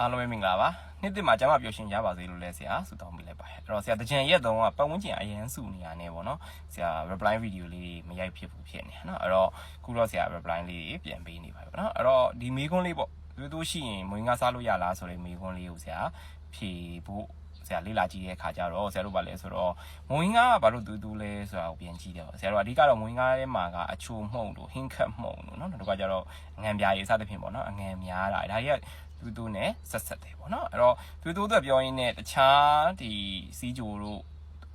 အားလုံးပဲမင်္ဂလာပါနေ့တစ်မှာကျမပျော်ရှင်ရပါစေလို့လဲဆရာဆုတောင်းပေးလိုက်ပါတယ်အဲ့တော့ဆရာတကြံရက်တုန်းကပတ်ဝန်းကျင်အရင်စုနေရနေပေါ့နော်ဆရာ reply video လေးမရိုက်ဖြစ်ဘူးဖြစ်နေနော်အဲ့တော့ခုတော့ဆရာ reply လေးပြန်ပေးနေပါပြီပေါ့နော်အဲ့တော့ဒီမေးခွန်းလေးပေါ့သူတို့ရှိရင်မွေးငါစားလို့ရလားဆိုတဲ့မေးခွန်းလေးကိုဆရာဖြေဖို့ ဆရာလေးလာကြည့်တဲ့အခါကျတော့ဆရာတို့ဗာလဲဆိုတော့မွေးငါကဘာလို့တူတူလဲဆိုတာကိုပြန်ကြည့်တယ်ပေါ့ဆရာတို့အဓိကတော့မွေးငါထဲမှာကအချိုမှုန့်တို့ဟင်းခတ်မှုန့်တို့နော်နောက်တစ်ခါကျတော့အငံပြားရေးစသဖြင့်ပေါ့နော်အငံများတာဒါကြီးကသူတို့ ਨੇ ဆက်ဆက်တယ်ပေါ့နော်အဲ့တော့သူတို့အတွက်ပြောရင်းနဲ့တခြားဒီစီးကြိုတို့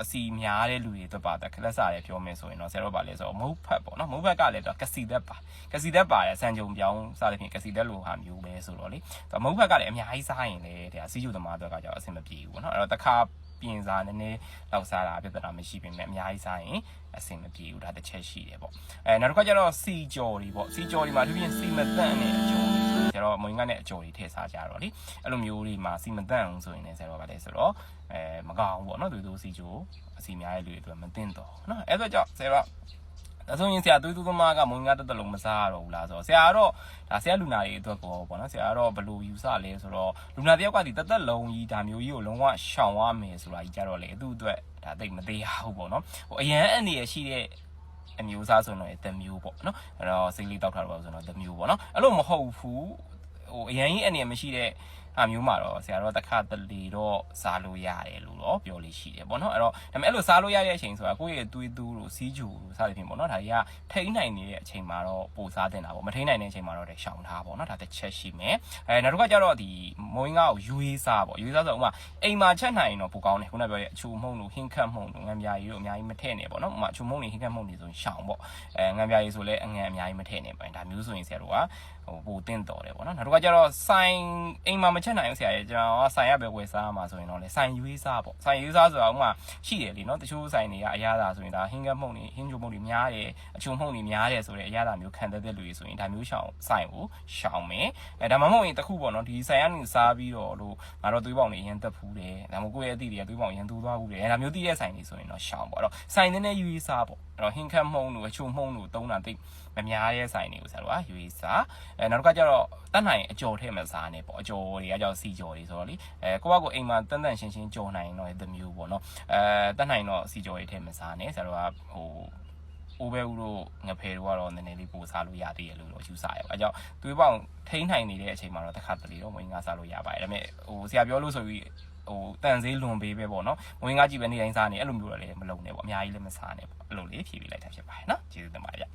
အစီများတဲ့လူတွေအတွက်ပါတဲ့ခလက်စာတွေပြောမယ်ဆိုရင်တော့ဆရာတို့ပါလဲဆိုတော့မဟုတ်ဖတ်ပေါ့နော်မဟုတ်ဖက်ကလည်းတော့ကစီသက်ပါကစီသက်ပါတယ်စံကြုံပြောင်းစသဖြင့်ကစီသက်လိုဟာမျိုးပဲဆိုတော့လေမဟုတ်ဖက်ကလည်းအများကြီးစားရင်လည်းတရားစီးကြိုသမားအတွက်ကကြောင့်အဆင်မပြေဘူးပေါ့နော်အဲ့တော့တစ်ခါ ပြင်စားနည်းနည်းလောက်စားတာပြဿနာမရှိပေမဲ့အများကြီးစားရင်အဆင်မပြေဘူးဒါတစ်ချက်ရှိတယ်ပေါ့အဲနောက်တစ်ခါကျတော့စီကြော်တွေပေါ့စီကြော်တွေမှာသူပြင်စီမတန့်နဲ့အကျိုးကျတော့မွေးငါနဲ့အကျော်တွေထည့်စားကြတော့လေအဲ့လိုမျိုးတွေမှာစီမတန့်အောင်ဆိုရင်လည်းဆရာတော်ကလည်းဆိုတော့အဲမကောင်းဘူးပေါ့နော်သူတို့စီချိုအစီများတဲ့လူတွေအတွက်မသိတော့နော်အဲ့ဒါကြောင့်ဆရာတော် ဒါဆိုရင်ဆရာသွေးသူသမားကမွေးငါတက်တလုံးမစားရတော့ဘူးလားဆိုတော့ဆရာကတော့ဒါဆရာလူနာတွေအတွက်ကောပေါ့နော်ဆရာကတော့ဘယ်လိုယူဆလဲဆိုတော့လူနာတယောက်ကဒီတက်တက်လုံးကြီးဒါမျိုးကြီးကိုလုံးဝရှောင်ရမယ်ဆိုတာကြီးကြတော့လေသူ့အတွက်ဒါသိမသေးရဘူးပေါ့နော်ဟိုအရန်အနေရရှိတဲ့အမျိုးသားဆိုတော့တမျိုးပေါ့နော်အဲ့တော့စိတ်လေးတောက်ထားတော့ဆိုတော့တမျိုးပေါ့နော်အဲ့လိုမဟုတ်ဘူးဟိုအရန်ကြီးအနေမရှိတဲ့ အမျိုးမှာတော့ဆရာတော်တခါတလေတော့စားလို့ရတယ်လို့တော့ပြောလို့ရှိတယ်ပေါ့နော်အဲ့တော့ဒါပေမဲ့အဲ့လိုစားလို့ရတဲ့အချိန်ဆိုတာကိုယ့်ရဲ့သွေးသူးလို့စီးကြူလို့စသဖြင့်ပေါ့နော်ဒါကြီးကထိန်းနိုင်နေတဲ့အချိန်မှာတော့ပိုစားတင်တာပေါ့မထိန်းနိုင်တဲ့အချိန်မှာတော့ရှောင်ထားပေါ့နော်ဒါတစ်ချက်ရှိမယ်အဲနောက်တစ်ခါကျတော့ဒီမွေးငါ့ကိုယူရေးစားပေါ့ယူရေးစားဆိုဥမာအိမ်မှာချက်နိုင်ရင်တော့ပိုကောင်းတယ်ခုနပြောတဲ့အချူမှုန့်လို့ဟင်းခတ်မှုန့်လို့ငံပြာရီတို့အများကြီးမထည့်နဲ့ပေါ့နော်ဥမာအချူမှုန့်တွေဟင်းခတ်မှုန့်တွေဆိုရင်ရှောင်ပေါ့အဲငံပြာရီဆိုလဲအငံအများကြီးမထည့်နဲ့ပေါ့ဒါမျိုးဆိုရင်ဆရာတို့ကဟိုပိုတင်တော်တယ်ပေါ့နော်နောက်တစ်ခါကျတော့ဆိုင်အိမ်မှာမချက်နိုင်ဘူးဆရာရဲ့ကျွန်တော်ကဆိုင်ရပဲဝယ်စားမှာဆိုရင်တော့လေဆိုင်ယူရေးစားပေါ့ဆိုင်ယူစားဆိုတာဥမာရှိတယ်လीနော်တချို့ဆိုင်တွေကအရသာဆိုရင်ဒါဟင်းကမှုန့်တွေဟင်းချိုမှုန့်တွေများတယ်အချုံမှုန့်တွေများတယ်ဆိုတဲ့အရသာမျိုးခံတတ်တဲ့လူတွေဆိုရင်ဒါမျိုးရှောင်ဆိုင်ကိုရှောင်မယ်အဲဒါမှမဟုတ်ရင်တခုပေါ့နော်ဒီဆိုင်ကနေစားပြီးတော့လို့ငါတော့သွေးပေါင်တွေရန်တက်ဖူးတယ်ဒါမှမဟုတ်ကိုယ့်ရဲ့အသည့်တွေကသွေးပေါင်ရန်တူသွားဘူးတယ်ဒါမျိုးသိတဲ့ဆိုင်တွေဆိုရင်တော့ရှောင်ပေါ့အဲ့တော့ဆိုင်နဲ့ယူရေးစားပေါ့ အဲ့တော့ဟင်းခတ်မှုန့်တို့အချုံမှုန့်တို့သုံးတာသိမများတဲ့ဆိုင်တွေကိုဆရာတို့ကယူရေးစားအဲနောက်တစ်ခါကျတော့တတ်နိုင်အကျော်ထဲမှာစားနေပေါ့အကျော်တွေကကြောင့်စီကျော်တွေဆိုတော့လေအဲကိုယ့်ဘက်ကိုအိမ်မှာတန်တန်ရှင်းရှင်းကြော်နိုင်တော့တဲ့မျိုးပေါ့နော်အဲတတ်နိုင်တော့စီကျော်တွေထဲမှာစားနေဆရာတို့ကဟိုအိုးဘဲဦးတို့ငဖယ်တို့ကတော့နည်းနည်းလေးပို့စားလို့ရသေးတယ်လို့တော့ယူဆရပါအဲကြောင့်သွေးပေါင်ထိန်းနိုင်နေတဲ့အချိန်မှာတော့တစ်ခါတလေတော့ဝင်ငါစားလို့ရပါတယ်ဒါပေမဲ့ဟိုဆရာပြောလို့ဆိုပြီး ဟိုတန်သေးလွန်ပေးပဲပေါ့နော်ဝင်ငါကြည့်ပဲနေတိုင်းစားနေအဲ့လိုမျိုးတော့လည်းမလုပ်နဲ့ပေါ့အများကြီးလည်းမစားနဲ့ပေါ့အဲ့လိုလေးဖြည့်ပေးလိုက်တာဖြစ်ပါတယ်နော်ကျေးဇူးတင်ပါတယ်ဗျ